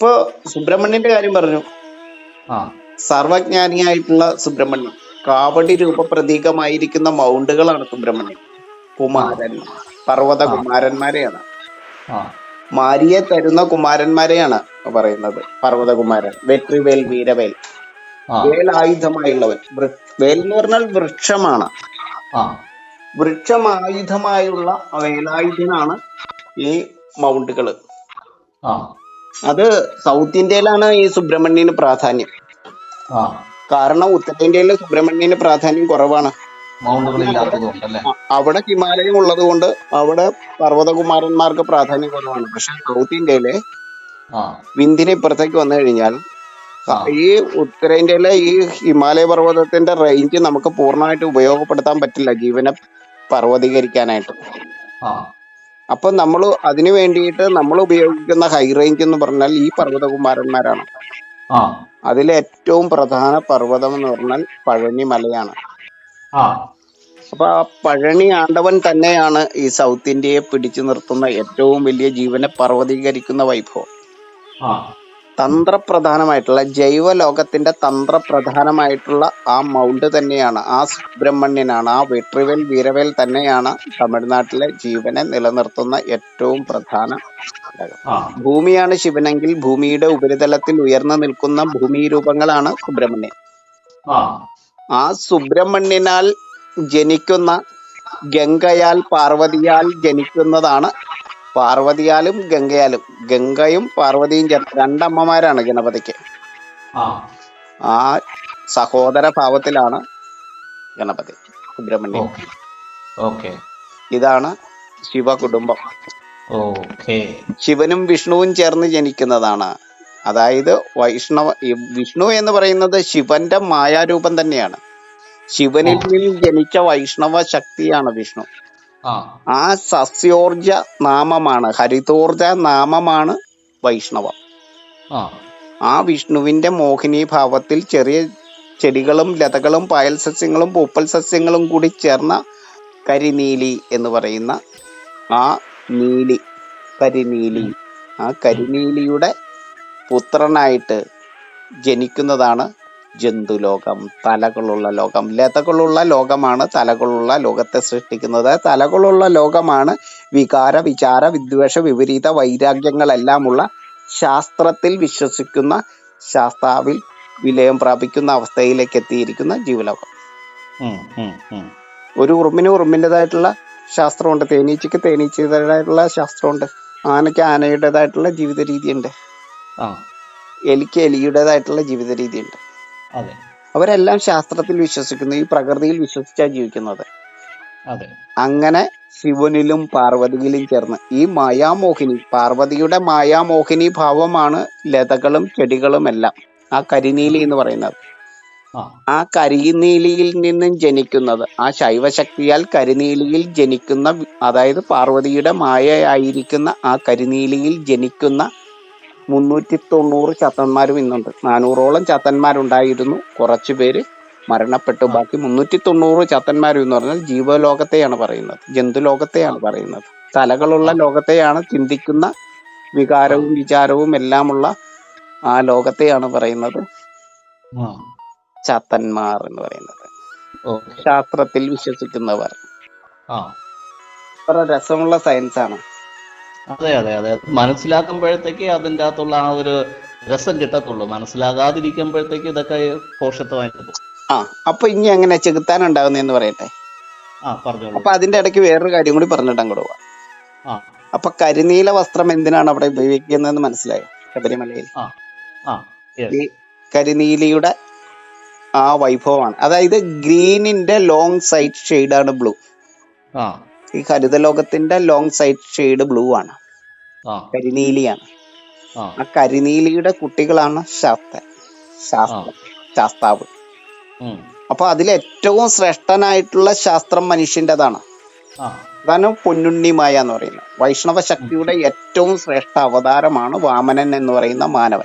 ഇപ്പൊ സുബ്രഹ്മണ്യന്റെ കാര്യം പറഞ്ഞു. സർവജ്ഞാനിയായിട്ടുള്ള സുബ്രഹ്മണ്യം. കാവടി രൂപ പ്രതീകമായിരിക്കുന്ന മൗണ്ടുകളാണ് സുബ്രഹ്മണ്യം. കുമാരൻ പർവത. കുമാരന്മാരെയാണ് മാരിയെ തരുന്ന കുമാരന്മാരെയാണ് പറയുന്നത് പർവതകുമാരൻ. വെട്രിവേൽ വീരവേൽ. വേലായുധമായുള്ളവൻ. വേൽ എന്ന് പറഞ്ഞാൽ വൃക്ഷമാണ്. വൃക്ഷമായുധമായുള്ള വേലായുധനാണ് ഈ മൗണ്ടുകൾ. അത് സൗത്ത് ഇന്ത്യയിലാണ് ഈ സുബ്രഹ്മണ്യന് പ്രാധാന്യം. കാരണം ഉത്തരേന്ത്യയിൽ സുബ്രഹ്മണ്യന് പ്രാധാന്യം കുറവാണ്. അവിടെ ഹിമാലയം ഉള്ളത് കൊണ്ട് അവിടെ പർവതകുമാരന്മാർക്ക് പ്രാധാന്യം കുറവാണ്. പക്ഷെ സൗത്ത് ഇന്ത്യയിലെ വിന്ധ്യന് ഇപ്പുറത്തേക്ക് വന്നു കഴിഞ്ഞാൽ ഈ ഉത്തരേന്ത്യയിലെ ഈ ഹിമാലയ പർവതത്തിന്റെ റേഞ്ച് നമുക്ക് പൂർണമായിട്ട് ഉപയോഗപ്പെടുത്താൻ പറ്റില്ല ജീവനെ പർവതീകരിക്കാനായിട്ട്. അപ്പൊ നമ്മൾ അതിനു വേണ്ടിയിട്ട് നമ്മൾ ഉപയോഗിക്കുന്ന ഹൈ റേഞ്ച് എന്ന് പറഞ്ഞാൽ ഈ പർവതകുമാരന്മാരാണ്. അതിലെ ഏറ്റവും പ്രധാന പർവതം എന്ന് പറഞ്ഞാൽ പഴനി മലയാണ്. അപ്പൊ ആ പഴനി ആണ്ടവൻ തന്നെയാണ് ഈ സൗത്ത് ഇന്ത്യയെ പിടിച്ചു നിർത്തുന്ന ഏറ്റവും വലിയ ജീവനെ പർവതീകരിക്കുന്ന വൈഭവം. തന്ത്രപ്രധാനമായിട്ടുള്ള ജൈവലോകത്തിന്റെ തന്ത്രപ്രധാനമായിട്ടുള്ള ആ മൗണ്ട് തന്നെയാണ് ആ സുബ്രഹ്മണ്യനാണ് ആ വെട്രിവേൽ വീരവേൽ തന്നെയാണ് തമിഴ്നാട്ടിലെ ജീവനെ നിലനിർത്തുന്ന ഏറ്റവും പ്രധാന ഭൂമിയാണ് ശിവനെങ്കിൽ ഭൂമിയുടെ ഉപരിതലത്തിൽ ഉയർന്നു നിൽക്കുന്ന ഭൂമി രൂപങ്ങളാണ് സുബ്രഹ്മണ്യൻ ആ സുബ്രഹ്മണ്യനാൽ ജനിക്കുന്ന ഗംഗയാൽ പാർവതിയാൽ ജനിക്കുന്നതാണ് പാർവതിയാലും ഗംഗയാലും. ഗംഗയും പാർവതിയും ചേർത്ത് രണ്ടമ്മമാരാണ് ഗണപതിക്ക്. ആ. സഹോദര ഭാവത്തിലാണ് ഗണപതി സുബ്രഹ്മണ്യൻ ഓക്കെ. ഇതാണ് ശിവകുടുംബം. കുടുംബം ശിവനും വിഷ്ണുവും ചേർന്ന് ജനിക്കുന്നതാണ്. അതായത് വൈഷ്ണവ വിഷ്ണു എന്ന് പറയുന്നത് ശിവന്റെ മായാരൂപം തന്നെയാണ്. ശിവനിൽ ജനിച്ച വൈഷ്ണവ ശക്തിയാണ് വിഷ്ണു. ആ. സസ്യോർജ നാമമാണ് ഹരിതോർജ നാമമാണ് വൈഷ്ണവം. ആ. വിഷ്ണുവിന്റെ മോഹിനി ഭാവത്തിൽ ചെറിയ ചെടികളും ലതകളും പായൽ സസ്യങ്ങളും പൂപ്പൽ സസ്യങ്ങളും കൂടി ചേർന്ന കരിനീലി എന്ന് പറയുന്ന ആ നീലി കരിനീലി. ആ കരിനീലിയുടെ പുത്രനായിട്ട് ജനിക്കുന്നതാണ് ജന്തുലോകം തലകളുള്ള ലോകം. ലതകളുള്ള ലോകമാണ് തലകളുള്ള ലോകത്തെ സൃഷ്ടിക്കുന്നത്. തലകളുള്ള ലോകമാണ് വികാര വിചാര വിദ്വേഷ വിപരീത വൈരാഗ്യങ്ങളെല്ലാമുള്ള ശാസ്ത്രത്തിൽ വിശ്വസിക്കുന്ന ശാസ്താവിൽ വിലയം പ്രാപിക്കുന്ന അവസ്ഥയിലേക്ക് എത്തിയിരിക്കുന്ന ജീവലോകം. ഒരു ഉറുമ്പിന് ഉറുമ്പിന്റെതായിട്ടുള്ള ശാസ്ത്രമുണ്ട്. തേനീച്ചയ്ക്ക് തേനീച്ചതായിട്ടുള്ള ശാസ്ത്രമുണ്ട്. ആനയ്ക്ക് ആനയുടേതായിട്ടുള്ള ജീവിത രീതിയുണ്ട് എലിക്ക് എലിയുടേതായിട്ടുള്ള ജീവിത രീതിയുണ്ട് അവരെല്ലാം ശാസ്ത്രത്തിൽ വിശ്വസിക്കുന്നു ഈ പ്രകൃതിയിൽ വിശ്വസിച്ചാണ് ജീവിക്കുന്നത്. അതെ. അങ്ങനെ ശിവനിലും പാർവതിയിലും ചേർന്ന് ഈ മായാമോഹിനി പാർവതിയുടെ മായാമോഹിനി ഭാവമാണ് ലതകളും ചെടികളും എല്ലാം ആ കരിനീലി എന്ന് പറയുന്നത്. ആ. ആ കരിനീലിയിൽ നിന്നും ജനിക്കുന്നത് ആ ശൈവശക്തിയാൽ കരിനീലിയിൽ ജനിക്കുന്ന അതായത് പാർവതിയുടെ മായയായിരിക്കുന്ന ആ കരിനീലിയിൽ ജനിക്കുന്ന മുന്നൂറ്റി തൊണ്ണൂറ് ചത്തന്മാരും ഇന്നുണ്ട് നാനൂറോളം ചത്തന്മാരുണ്ടായിരുന്നു. കുറച്ച് പേര് മരണപ്പെട്ടു. ബാക്കി മുന്നൂറ്റി തൊണ്ണൂറ് ചത്തന്മാരും എന്ന് പറഞ്ഞാൽ ജീവലോകത്തെയാണ് പറയുന്നത്. ജന്തുലോകത്തെയാണ് പറയുന്നത്. തലകളുള്ള ലോകത്തെയാണ് ചിന്തിക്കുന്ന വികാരവും വിചാരവും എല്ലാമുള്ള ആ ലോകത്തെയാണ് പറയുന്നത്. ചത്തന്മാർ എന്ന് പറയുന്നത്. ശാസ്ത്രത്തിൽ വിശ്വസിക്കുന്നവർ. രസമുള്ള സയൻസ് ആണ് അതെ അതെ അതെ. മനസ്സിലാക്കുമ്പോഴത്തേക്ക് അതിന്റെ അകത്തുള്ള ആ ഒരു രസം കിട്ടത്തുള്ളൂ. മനസ്സിലാകാതിരിക്കുമ്പോഴത്തേക്ക് ഇതൊക്കെ പോഷത്വമായിട്ട് ആ അപ്പൊ ഇനി അങ്ങനെ ചെകുത്താൻ ഉണ്ടാകുന്നതെന്ന് പറയട്ടെ? അപ്പൊ അതിന്റെ ഇടയ്ക്ക് വേറൊരു കാര്യം കൂടി പറഞ്ഞിട്ട് അങ്ങോട്ട് പോവാം. അപ്പൊ കരിനീല വസ്ത്രം എന്തിനാണ് അവിടെ ഉപയോഗിക്കുന്നതെന്ന് മനസ്സിലായോ? ശബരിമലയിൽ. ഈ കരിനീലിയുടെ ആ വൈഭവമാണ്. അതായത് ഗ്രീനിന്റെ ലോങ് സൈഡ് ഷെയ്ഡാണ് ബ്ലൂ ആ. ഈ ഹരിതലോകത്തിന്റെ ലോങ് സൈഡ് ഷെയ്ഡ് ബ്ലൂ ആണ്. കരിനീലിയാണ്. ആ. കരിനീലിയുടെ കുട്ടികളാണ് ശാസ്ത്ര ശാസ്ത്രം ശാസ്താവ്. അപ്പൊ അതിൽ ഏറ്റവും ശ്രേഷ്ഠനായിട്ടുള്ള ശാസ്ത്രം മനുഷ്യന്റെതാണ്. അതാണ് പൊന്നുണ്ണിമായ എന്ന് പറയുന്നത്. വൈഷ്ണവ ശക്തിയുടെ ഏറ്റവും ശ്രേഷ്ഠ അവതാരമാണ് വാമനൻ എന്ന് പറയുന്ന മാനവൻ.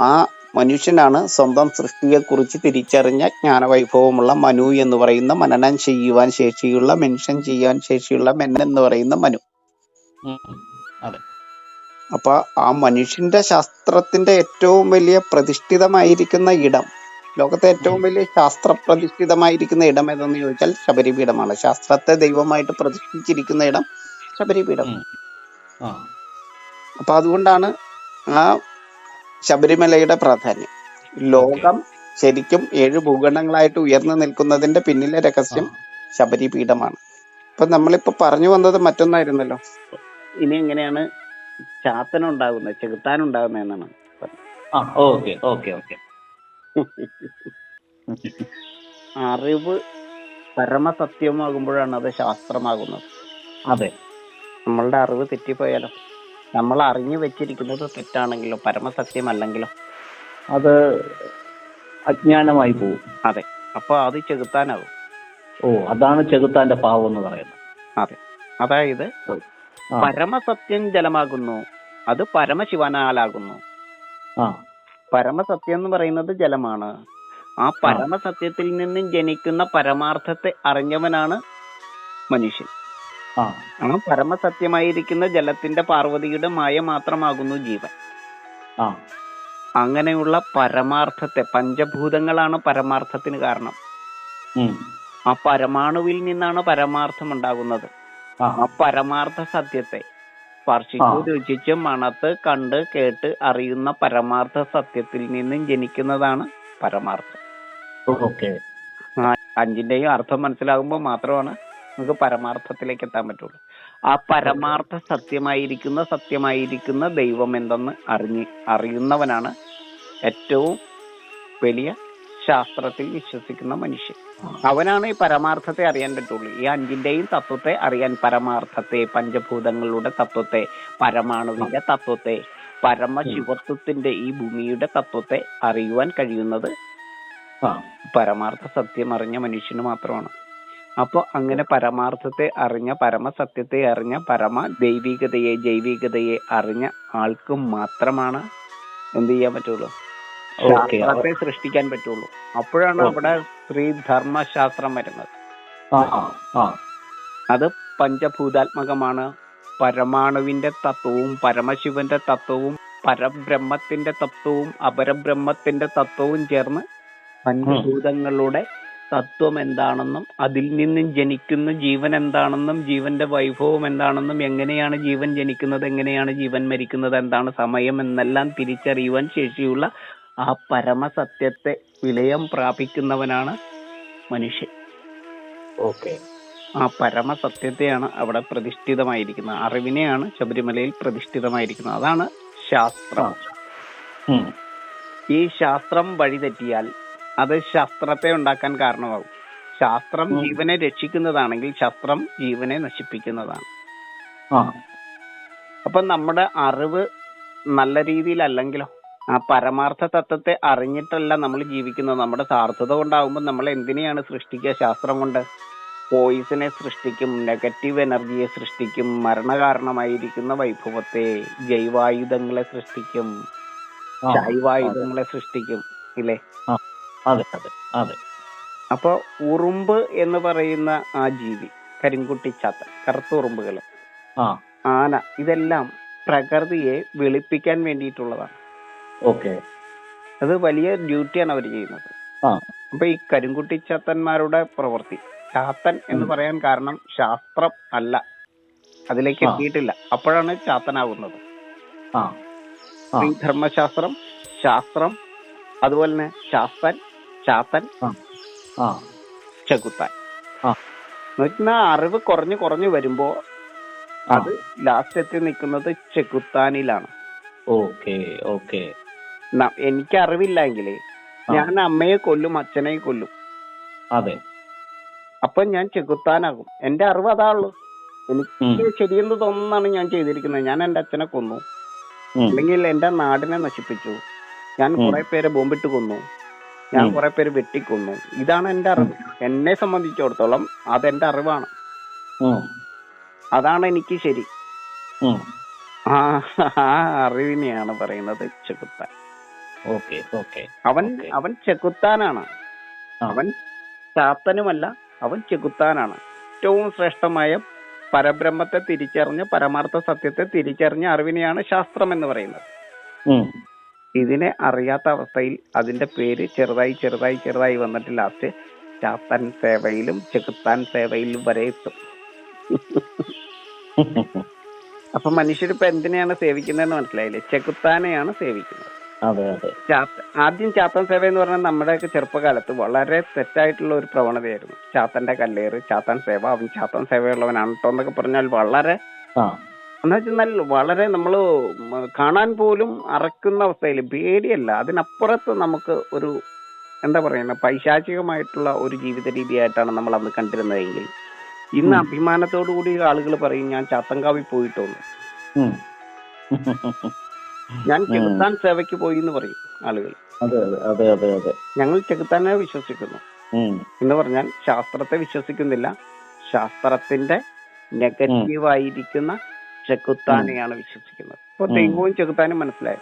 ആ മനുഷ്യനാണ് സ്വന്തം സൃഷ്ടിയെക്കുറിച്ച് തിരിച്ചറിഞ്ഞ ജ്ഞാനവൈഭവമുള്ള മനു എന്ന് പറയുന്ന മനനം ചെയ്യുവാൻ ശേഷിയുള്ള മെൻഷൻ ചെയ്യാൻ ശേഷിയുള്ള മെൻ എന്ന് പറയുന്ന മനു. അപ്പൊ ആ മനുഷ്യന്റെ ശാസ്ത്രത്തിന്റെ ഏറ്റവും വലിയ പ്രതിഷ്ഠിതമായിരിക്കുന്ന ഇടം ലോകത്തെ ഏറ്റവും വലിയ ശാസ്ത്ര പ്രതിഷ്ഠിതമായിരിക്കുന്ന ഇടം ഏതെന്ന് ചോദിച്ചാൽ ശബരിപീഠമാണ്. ശാസ്ത്രത്തെ ദൈവമായിട്ട് പ്രതിഷ്ഠിച്ചിരിക്കുന്ന ഇടം ശബരിപീഠം. അപ്പൊ അതുകൊണ്ടാണ് ആ ശബരിമലയുടെ പ്രാധാന്യം. ലോകം ശരിക്കും ഏഴ് ഭൂഖണ്ഡങ്ങളായിട്ട് ഉയർന്നു നിൽക്കുന്നതിന്റെ പിന്നിലെ രഹസ്യം ശബരിപീഠമാണ്. ഇപ്പൊ നമ്മളിപ്പോ പറഞ്ഞു വന്നത് മറ്റൊന്നായിരുന്നല്ലോ. ഇനി എങ്ങനെയാണ് ചാത്തനം ഉണ്ടാകുന്നത് ചെകുത്താൻ എന്നാണ്. ആ ഓക്കെ ഓക്കെ ഓക്കെ. അറിവ് പരമസത്യമാകുമ്പോഴാണ് അത് ശാസ്ത്രമാകുന്നത്. അതെ. നമ്മളുടെ അറിവ് തെറ്റിപ്പോയാലോ? നമ്മൾ അറിഞ്ഞു വെച്ചിരിക്കുന്നത് തെറ്റാണെങ്കിലോ പരമസത്യമല്ലെങ്കിലോ? അത് അജ്ഞാനമായി പോകും. അതെ. അപ്പൊ അത് ചെകുത്താനാകും. ഓ അതാണ് ചെകുത്താന്റെ പാവം എന്ന് പറയുന്നത്. അതെ. അതായത് പരമസത്യം ജലമാകുന്നു. അത് പരമശിവനാലാകുന്നു പരമസത്യം എന്ന് പറയുന്നത് ജലമാണ്. ആ പരമസത്യത്തിൽ നിന്നും ജനിക്കുന്ന പരമാർത്ഥത്തെ അറിഞ്ഞവനാണ് മനുഷ്യൻ. ആ. ആ പരമസത്യമായിരിക്കുന്ന ജലത്തിന്റെ പാർവതിയുടെ മായ മാത്രമാകുന്നു ജീവൻ. ആ. അങ്ങനെയുള്ള പരമാർത്ഥത്തെ പഞ്ചഭൂതങ്ങളാണ് പരമാർത്ഥത്തിന് കാരണം. ആ പരമാണുവിൽ നിന്നാണ് പരമാർത്ഥം ഉണ്ടാകുന്നത്. ആ പരമാർത്ഥ സത്യത്തെ. സ്പർശിച്ചു. രുചിച്ച് മണത്ത് കണ്ട് കേട്ട് അറിയുന്ന പരമാർത്ഥ സത്യത്തിൽ നിന്നും ജനിക്കുന്നതാണ് പരമാർത്ഥം. ഓക്കെ. ആ അഞ്ചിന്റെയും അർത്ഥം മനസ്സിലാകുമ്പോൾ മാത്രമാണ് നമുക്ക് പരമാർത്ഥത്തിലേക്ക് എത്താൻ പറ്റുള്ളൂ. ആ പരമാർത്ഥ സത്യമായിരിക്കുന്ന സത്യമായിരിക്കുന്ന ദൈവം എന്തെന്ന് അറിഞ്ഞ് അറിയുന്നവനാണ് ഏറ്റവും വലിയ ശാസ്ത്രത്തിൽ വിശ്വസിക്കുന്ന മനുഷ്യൻ. അവനാണ് ഈ പരമാർത്ഥത്തെ അറിയാൻ പറ്റുള്ളൂ. ഈ അഞ്ചിന്റെയും തത്വത്തെ അറിയാൻ പരമാർത്ഥത്തെ പഞ്ചഭൂതങ്ങളുടെ തത്വത്തെ പരമാണുവിന്റെ തത്വത്തെ പരമശിവത്വത്തിന്റെ ഈ ഭൂമിയുടെ തത്വത്തെ അറിയുവാൻ കഴിയുന്നത് പരമാർത്ഥ സത്യം അറിഞ്ഞ മനുഷ്യന് മാത്രമാണ്. അപ്പൊ അങ്ങനെ പരമാർത്ഥത്തെ അറിഞ്ഞ പരമസത്യത്തെ അറിഞ്ഞ പരമ ദൈവികതയെ ജൈവികതയെ അറിഞ്ഞ ആൾക്ക് മാത്രമാണ് എന്ത് ചെയ്യാൻ പറ്റുള്ളൂ? ശാസ്ത്രത്തെ സൃഷ്ടിക്കാൻ പറ്റുള്ളൂ. അപ്പോഴാണ്. അവിടെ സ്ത്രീ ധർമ്മശാസ്ത്രം വരുന്നത്. അത് പഞ്ചഭൂതാത്മകമാണ്. പരമാണുവിന്റെ തത്വവും പരമശിവന്റെ തത്വവും പരബ്രഹ്മത്തിന്റെ തത്വവും അപരബ്രഹ്മത്തിന്റെ തത്വവും ചേർന്ന് പഞ്ചഭൂതങ്ങളുടെ തത്വം എന്താണെന്നും അതിൽ നിന്നും ജനിക്കുന്ന ജീവൻ എന്താണെന്നും ജീവന്റെ വൈഭവം എന്താണെന്നും എങ്ങനെയാണ് ജീവൻ ജനിക്കുന്നത് എങ്ങനെയാണ് ജീവൻ മരിക്കുന്നത് എന്താണ് സമയം എന്നെല്ലാം തിരിച്ചറിയുവാൻ ശേഷിയുള്ള ആ പരമസത്യത്തെ വിലയം പ്രാപിക്കുന്നവനാണ് മനുഷ്യൻ. ഓക്കെ. ആ പരമസത്യത്തെയാണ് അവിടെ പ്രതിഷ്ഠിതമായിരിക്കുന്നത്. അറിവിനെയാണ് ശബരിമലയിൽ പ്രതിഷ്ഠിതമായിരിക്കുന്നത്. അതാണ് ശാസ്ത്രം. ഈ ശാസ്ത്രം വഴിതെറ്റിയാൽ അത് ശാസ്ത്രത്തെ ഉണ്ടാക്കാൻ കാരണമാകും. ശാസ്ത്രം ജീവനെ രക്ഷിക്കുന്നതാണെങ്കിൽ ശാസ്ത്രം ജീവനെ നശിപ്പിക്കുന്നതാണ്. അപ്പൊ നമ്മുടെ അറിവ് നല്ല രീതിയിലല്ലെങ്കിലോ ആ പരമാർത്ഥ തത്വത്തെ അറിഞ്ഞിട്ടല്ല നമ്മൾ ജീവിക്കുന്നത്. നമ്മുടെ സാർത്ഥത കൊണ്ടാകുമ്പോൾ നമ്മൾ എന്തിനെയാണ് സൃഷ്ടിക്കുക? ശാസ്ത്രം കൊണ്ട് പോയിസനെ സൃഷ്ടിക്കും നെഗറ്റീവ് എനർജിയെ സൃഷ്ടിക്കും മരണകാരണമായിരിക്കുന്ന വൈഭവത്തെ ജൈവായുധങ്ങളെ സൃഷ്ടിക്കും ജൈവായുധങ്ങളെ സൃഷ്ടിക്കും ഇല്ലേ? അതെ അതെ അതെ. അപ്പൊ ഉറുമ്പ് എന്ന് പറയുന്ന ആ ജീവി കരിങ്കുട്ടി ചാത്ത കറുത്ത ഉറുമ്പുകൾ ആ. ആന ഇതെല്ലാം പ്രകൃതിയെ വെളുപ്പിക്കാൻ വേണ്ടിയിട്ടുള്ളതാണ്. ഓക്കെ. അത് വലിയ ഡ്യൂട്ടിയാണ് അവർ ചെയ്യുന്നത്. ആ. അപ്പൊ ഈ കരിങ്കുട്ടി ചാത്തന്മാരുടെ പ്രവൃത്തി. ചാത്തൻ എന്ന് പറയാൻ കാരണം ശാസ്ത്രം അല്ല. അതിലേക്ക് ആ. എത്തിയിട്ടില്ല. അപ്പോഴാണ് ചാത്തനാവുന്നത്. ആ. ആ. ഈ ധർമ്മശാസ്ത്രം ശാസ്ത്രം അതുപോലെ തന്നെ ശാസ്ത്രൻ ചാത്തൻ ആ. ചെകുത്താൻ ആ. അറിവ് കുറഞ്ഞു കുറഞ്ഞു വരുമ്പോ അത് ലാസ്റ്റ് എത്തി നിൽക്കുന്നത് ചെകുത്താനിലാണ് ഓക്കെ ഓക്കെ. എനിക്ക് അറിവില്ലെങ്കിൽ. ഞാൻ അമ്മയെ കൊല്ലും അച്ഛനെ കൊല്ലും. അതെ. അപ്പൊ ഞാൻ ചെകുത്താനാകും. എന്റെ അറിവ് അതാ ഉം, എനിക്ക് ശരിയെന്ന് തോന്നുന്നതാണ് ഞാൻ ചെയ്തിരിക്കുന്നത്. ഞാൻ എന്റെ അച്ഛനെ കൊന്നു. അല്ലെങ്കിൽ എന്റെ നാടിനെ നശിപ്പിച്ചു. ഞാൻ. കുറെ പേരെ ബോംബിട്ട് കൊന്നു. ഞാൻ. കുറെ പേര് വെട്ടിക്കൊന്നു. ഇതാണ് എന്റെ അറിവ്. എന്നെ സംബന്ധിച്ചിടത്തോളം അതെന്റെ അറിവാണ്. അതാണ് എനിക്ക് ശരി. ആ അറിവിനെയാണ് പറയുന്നത് ചെകുത്താൻ. Okay okay. അവൻ അവൻ ചെകുത്താനാണ്. അവൻ ചാത്തനുമല്ല അവൻ ചെകുത്താനാണ്. ഏറ്റവും ശ്രേഷ്ഠമായ പരബ്രഹ്മത്തെ തിരിച്ചറിഞ്ഞ് പരമാർത്ഥ സത്യത്തെ തിരിച്ചറിഞ്ഞ അറിവിനെയാണ് ശാസ്ത്രം എന്ന് പറയുന്നത്. ഇതിനെ അറിയാത്ത അവസ്ഥയിൽ അതിന്റെ പേര് ചെറുതായി ചെറുതായി ചെറുതായി വന്നിട്ട് ലാസ്റ്റ് ചാത്തൻ സേവയിലും ചെകുത്താൻ സേവയിലും വരെ എത്തും. അപ്പൊ മനുഷ്യരിപ്പോ എന്തിനെയാണ് സേവിക്കുന്നതെന്ന് മനസ്സിലായില്ലേ? ചെകുത്താനെയാണ് സേവിക്കുന്നത്. ആദ്യം ചാത്തൻ സേവ എന്ന് പറഞ്ഞാൽ നമ്മുടെയൊക്കെ ചെറുപ്പകാലത്ത് വളരെ തെറ്റായിട്ടുള്ള ഒരു പ്രവണതയായിരുന്നു. ചാത്തന്റെ കല്ലേറ് ചാത്തൻ സേവ അവൻ ചാത്തൻ സേവയുള്ളവനാണ് കേട്ടോ എന്നൊക്കെ പറഞ്ഞാൽ വളരെ എന്ന് വെച്ചാൽ വളരെ നമ്മൾ കാണാൻ പോലും അറക്കുന്ന അവസ്ഥയിൽ പേടിയല്ല. അതിനപ്പുറത്ത് നമുക്ക് ഒരു എന്താ പറയുന്ന പൈശാചികമായിട്ടുള്ള ഒരു ജീവിത രീതിയായിട്ടാണ് നമ്മൾ അന്ന് കണ്ടിരുന്നതെങ്കിൽ. ഇന്ന്. അഭിമാനത്തോടു കൂടി ആളുകൾ പറയും ഞാൻ ചാത്തങ്കാവിൽ പോയിട്ടോന്ന്. ഉം. ഞാൻ ചെകുത്താൻ സേവയ്ക്ക് പോയി എന്ന് പറയും ആളുകൾ. അതെ അതെ അതെ ഞങ്ങൾ ചെകുത്താനെ വിശ്വസിക്കുന്നു. എന്ന് പറഞ്ഞാൽ ശാസ്ത്രത്തെ വിശ്വസിക്കുന്നില്ല. ശാസ്ത്രത്തിന്റെ നെഗറ്റീവ് ആയിരിക്കുന്ന ചെകുത്താനെയാണ് വിശ്വസിക്കുന്നത്. ഇപ്പൊ തെങ്ങും ദൈവവും ചെകുത്താനും മനസ്സിലായി?